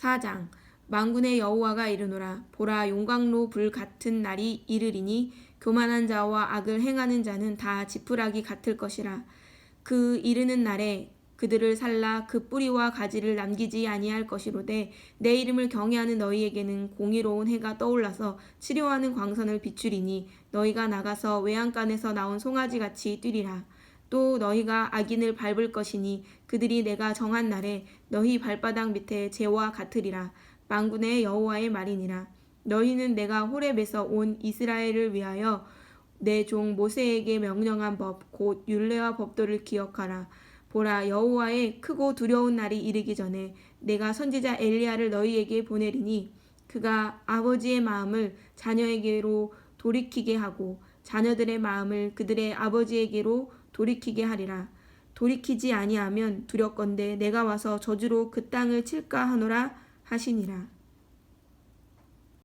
4장 만군의 여호와가 이르노라. 보라 용광로 불 같은 날이 이르리니 교만한 자와 악을 행하는 자는 다 지푸라기 같을 것이라. 그 이르는 날에 그들을 살라. 그 뿌리와 가지를 남기지 아니할 것이로되 내 이름을 경외하는 너희에게는 공의로운 해가 떠올라서 치료하는 광선을 비추리니 너희가 나가서 외양간에서 나온 송아지 같이 뛰리라 또 너희가 악인을 밟을 것이니 그들이 내가 정한 날에 너희 발바닥 밑에 재와 같으리라. 만군의 여호와의 말이니라. 너희는 내가 호렙에서 온 이스라엘을 위하여 내 종 모세에게 명령한 법 곧 율례와 법도를 기억하라. 보라 여호와의 크고 두려운 날이 이르기 전에 내가 선지자 엘리야를 너희에게 보내리니 그가 아버지의 마음을 자녀에게로 돌이키게 하고 자녀들의 마음을 그들의 아버지에게로 돌이키게 하리라. 돌이키지 아니하면 두렵건대 내가 와서 저주로 그 땅을 칠까 하노라 하시니라